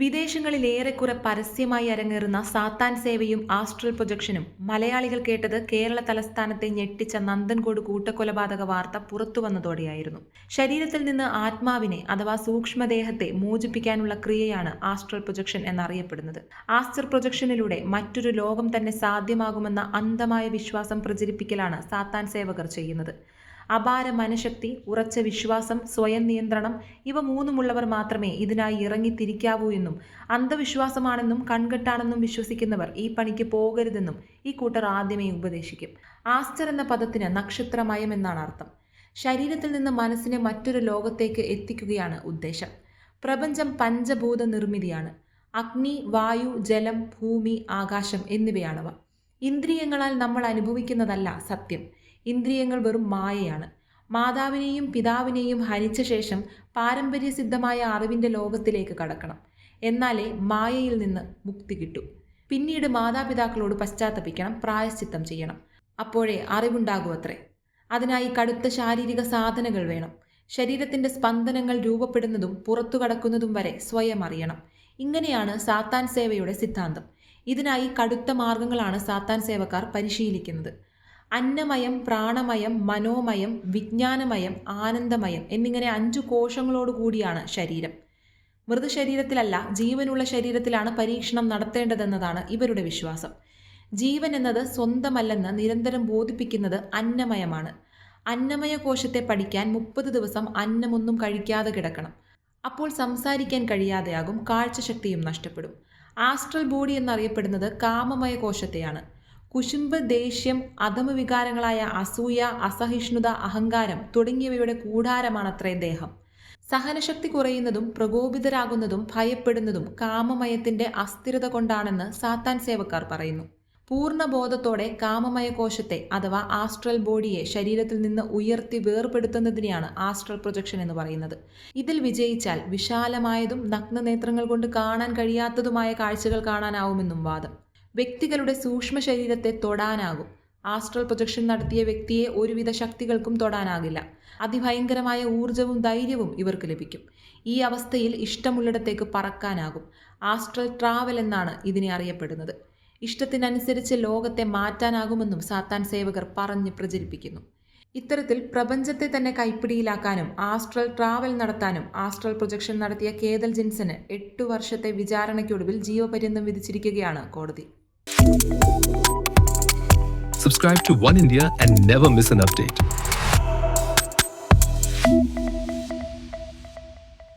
വിദേശങ്ങളിൽ ഏറെക്കുറെ പരസ്യമായി അരങ്ങേറുന്ന സാത്താൻ സേവയും ആസ്ട്രൽ പ്രൊജക്ഷനും മലയാളികൾ കേട്ടത് കേരള തലസ്ഥാനത്തെ ഞെട്ടിച്ച നന്ദൻകോട് കൂട്ടക്കൊലപാതക വാർത്ത പുറത്തു വന്നതോടെയായിരുന്നു. ശരീരത്തിൽ നിന്ന് ആത്മാവിനെ അഥവാ സൂക്ഷ്മദേഹത്തെ മോചിപ്പിക്കാനുള്ള ക്രിയയാണ് ആസ്ട്രൽ പ്രൊജക്ഷൻ എന്നറിയപ്പെടുന്നത്. ആസ്ട്രൽ പ്രൊജക്ഷനിലൂടെ മറ്റൊരു ലോകം തന്നെ സാധ്യമാകുമെന്ന അന്ധമായ വിശ്വാസം പ്രചരിപ്പിക്കലാണ് സാത്താൻ സേവകർ ചെയ്യുന്നത്. അപാര മനഃശക്തി ഉറച്ച വിശ്വാസം സ്വയം നിയന്ത്രണം ഇവ മൂന്നുമുള്ളവർ മാത്രമേ ഇതിനായി ഇറങ്ങിത്തിരിക്കാവൂ എന്നും അന്ധവിശ്വാസമാണെന്നും കൺകെട്ടാണെന്നും വിശ്വസിക്കുന്നവർ ഈ പണിക്ക് പോകരുതെന്നും ഈ കൂട്ടർ ആദ്യമേ ഉപദേശിക്കും. ആസ്റ്റർ എന്ന പദത്തിന് നക്ഷത്രമയം എന്നാണ് അർത്ഥം. ശരീരത്തിൽ നിന്ന് മനസ്സിനെ മറ്റൊരു ലോകത്തേക്ക് എത്തിക്കുകയാണ് ഉദ്ദേശം. പ്രപഞ്ചം പഞ്ചഭൂത നിർമ്മിതിയാണ് അഗ്നി വായു ജലം ഭൂമി ആകാശം എന്നിവയാണവ. ഇന്ദ്രിയങ്ങളാൽ നമ്മൾ അനുഭവിക്കുന്നതല്ല സത്യം. ഇന്ദ്രിയങ്ങൾ വെറും മായയാണ്. മാതാവിനെയും പിതാവിനെയും ഹനിച്ച ശേഷം പാരമ്പര്യസിദ്ധമായ അറിവിന്റെ ലോകത്തിലേക്ക് കടക്കണം. എന്നാലേ മായയിൽ നിന്ന് മുക്തി കിട്ടൂ. പിന്നീട് മാതാപിതാക്കളോട് പശ്ചാത്തപിക്കണം പ്രായശ്ചിത്തം ചെയ്യണം. അപ്പോഴേ അറിവുണ്ടാകൂ അത്രേ അതിനായി കടുത്ത ശാരീരിക സാധനകൾ വേണം. ശരീരത്തിന്റെ സ്പന്ദനങ്ങൾ രൂപപ്പെടുന്നതും പുറത്തു കടക്കുന്നതും വരെ സ്വയം അറിയണം. ഇങ്ങനെയാണ് സാത്താൻ സേവയുടെ സിദ്ധാന്തം. ഇതിനായി കടുത്ത മാർഗങ്ങളാണ് സാത്താൻ സേവക്കാർ പരിശീലിക്കുന്നത്. അന്നമയം പ്രാണമയം മനോമയം വിജ്ഞാനമയം ആനന്ദമയം എന്നിങ്ങനെ അഞ്ചു കോശങ്ങളോട് കൂടിയാണ് ശരീരം. മൃതശരീരത്തിലല്ല ജീവനുള്ള ശരീരത്തിലാണ് പരീക്ഷണം നടത്തേണ്ടതെന്നതാണ് ഇവരുടെ വിശ്വാസം. ജീവൻ എന്നത് സ്വന്തമല്ലെന്ന് നിരന്തരം ബോധിപ്പിക്കുന്നത് അന്നമയമാണ്. അന്നമയ കോശത്തെ പഠിക്കാൻ മുപ്പത് ദിവസം അന്നമൊന്നും കഴിക്കാതെ കിടക്കണം. അപ്പോൾ സംസാരിക്കാൻ കഴിയാതെയാകും കാഴ്ചശക്തിയും നഷ്ടപ്പെടും. ആസ്ട്രൽ ബോഡി എന്നറിയപ്പെടുന്നത് കാമമയ കോശത്തെയാണ്. കുശുമ്പ് ദേഷ്യം അധമവികാരങ്ങളായ അസൂയ അസഹിഷ്ണുത അഹങ്കാരം തുടങ്ങിയവയുടെ കൂടാരമാണത്രേ ദേഹം. സഹനശക്തി കുറയുന്നതും പ്രകോപിതരാകുന്നതും ഭയപ്പെടുന്നതും കാമമയത്തിന്റെ അസ്ഥിരത കൊണ്ടാണെന്ന് സാത്താൻ സേവക്കാർ പറയുന്നു. പൂർണ ബോധത്തോടെ കാമമയ കോശത്തെ അഥവാ ആസ്ട്രൽ ബോഡിയെ ശരീരത്തിൽ നിന്ന് ഉയർത്തി വേർപെടുത്തുന്നതിനെയാണ് ആസ്ട്രൽ പ്രൊജക്ഷൻ എന്ന് പറയുന്നത്. ഇതിൽ വിജയിച്ചാൽ വിശാലമായതും നഗ്നനേത്രങ്ങൾ കൊണ്ട് കാണാൻ കഴിയാത്തതുമായ കാഴ്ചകൾ കാണാനാവുമെന്നും വാദം. വ്യക്തികളുടെ സൂക്ഷ്മ ശരീരത്തെ തൊടാനാകും. ആസ്ട്രൽ പ്രൊജക്ഷൻ നടത്തിയ വ്യക്തിയെ ഒരുവിധ ശക്തികൾക്കും തൊടാനാകില്ല. അതിഭയങ്കരമായ ഊർജവും ധൈര്യവും ഇവർക്ക് ലഭിക്കും. ഈ അവസ്ഥയിൽ ഇഷ്ടമുള്ളിടത്തേക്ക് പറക്കാനാകും. ആസ്ട്രൽ ട്രാവൽ എന്നാണ് ഇതിനെ അറിയപ്പെടുന്നത്. ഇഷ്ടത്തിനനുസരിച്ച് ലോകത്തെ മാറ്റാനാകുമെന്നും സാത്താൻ സേവകർ പറഞ്ഞ് പ്രചരിപ്പിക്കുന്നു. ഇത്തരത്തിൽ പ്രപഞ്ചത്തെ തന്നെ കൈപ്പിടിയിലാക്കാനും ആസ്ട്രൽ ട്രാവൽ നടത്താനും ആസ്ട്രൽ പ്രൊജക്ഷൻ നടത്തിയ കേതൽ ജിൻസന് എട്ടു വർഷത്തെ വിചാരണയ്ക്കൊടുവിൽ ജീവപര്യന്തം വിധിച്ചിരിക്കുകയാണ് കോടതി Subscribe to One India and never miss an update.